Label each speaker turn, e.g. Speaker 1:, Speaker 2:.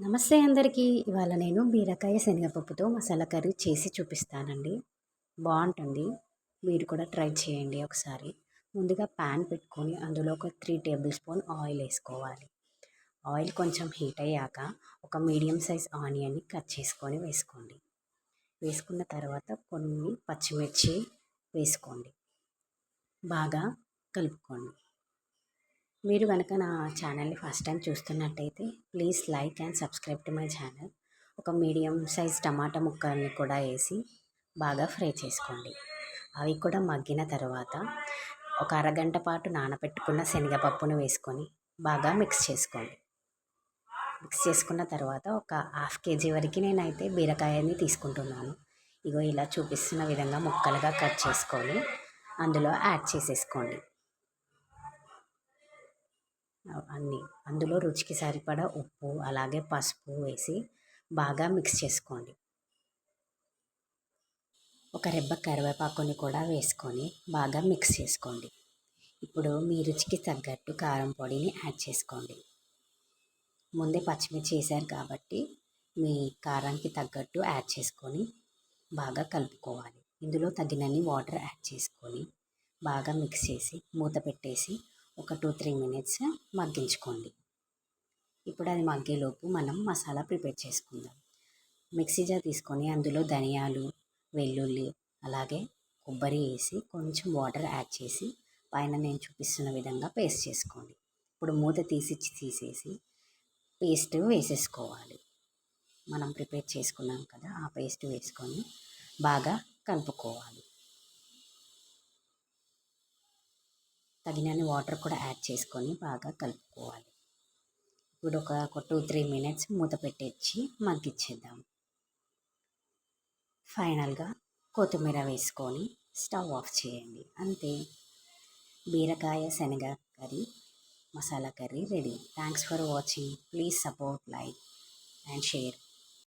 Speaker 1: నమస్తే అందరికీ. ఇవాళ నేను బీరకాయ శనగపప్పుతో మసాలా కర్రీ చేసి చూపిస్తానండి. బాగుంటుంది. మీరు కూడా ట్రై చేయండి ఒకసారి. ముందుగా ప్యాన్ పెట్టుకొని అందులో ఒక త్రీ టేబుల్ స్పూన్ ఆయిల్ వేసుకోవాలి. ఆయిల్ కొంచెం హీట్ అయ్యాక ఒక మీడియం సైజ్ ఆనియన్ని కట్ చేసుకొని వేసుకోండి. వేసుకున్న తర్వాత కొన్ని పచ్చిమిర్చి వేసుకోండి. బాగా కలుపుకోండి. మీరు కనుక నా ఛానల్ని ఫస్ట్ టైం చూస్తున్నట్టయితే please like and subscribe to my channel. ఒక మీడియం సైజ్ టమాటా ముక్కల్ని కూడా వేసి బాగా ఫ్రై చేసుకోండి. అవి కూడా మగ్గిన తర్వాత ఒక అరగంట పాటు నానబెట్టుకున్న శనగపప్పును వేసుకొని బాగా మిక్స్ చేసుకోండి. మిక్స్ చేసుకున్న తర్వాత ఒక హాఫ్ కేజీ వరకు నేనైతే బీరకాయని తీసుకుంటున్నాను. ఇగో ఇలా చూపిస్తున్న విధంగా ముక్కలుగా కట్ చేసుకొని అందులో యాడ్ చేసేసుకోండి. అన్నీ. అందులో రుచికి సరిపడా ఉప్పు అలాగే పసుపు వేసి బాగా మిక్స్ చేసుకోండి. ఒక రెబ్బ కరివేపాకుని కూడా వేసుకొని బాగా మిక్స్ చేసుకోండి. ఇప్పుడు మీ రుచికి తగ్గట్టు కారం పొడిని యాడ్ చేసుకోండి. ముందే పచ్చిమిర్చి వేసారు కాబట్టి మీ కారానికి తగ్గట్టు యాడ్ చేసుకొని బాగా కలుపుకోవాలి. ఇందులో తగినన్ని వాటర్ యాడ్ చేసుకొని బాగా మిక్స్ చేసి మూత పెట్టేసి ఒక టూ త్రీ మినిట్స్ మగ్గించుకోండి. ఇప్పుడు అది మగ్గేలోపు మనం మసాలా ప్రిపేర్ చేసుకుందాం. మిక్సీ జార్ తీసుకొని అందులో ధనియాలు వెల్లుల్లి అలాగే కొబ్బరి వేసి కొంచెం వాటర్ యాడ్ చేసి పైన నేను చూపిస్తున్న విధంగా పేస్ట్ చేసుకోండి. ఇప్పుడు మూత తీసి తీసేసి పేస్ట్ వేసేసుకోవాలి. మనం ప్రిపేర్ చేసుకున్నాం కదా ఆ పేస్ట్ వేసుకొని బాగా కలుపుకోవాలి. తగినన్ని వాటర్ కూడా యాడ్ చేసుకొని బాగా కలుపుకోవాలి. ఇప్పుడు ఒక ఒక టూ త్రీ మినిట్స్ మూత పెట్టేసి మగ్గిచ్చేద్దాం ఫైనల్గా కొత్తిమీర వేసుకొని స్టవ్ ఆఫ్ చేయండి. అంతే. బీరకాయ శనగ curry masala curry ready. Thanks for watching please support like and share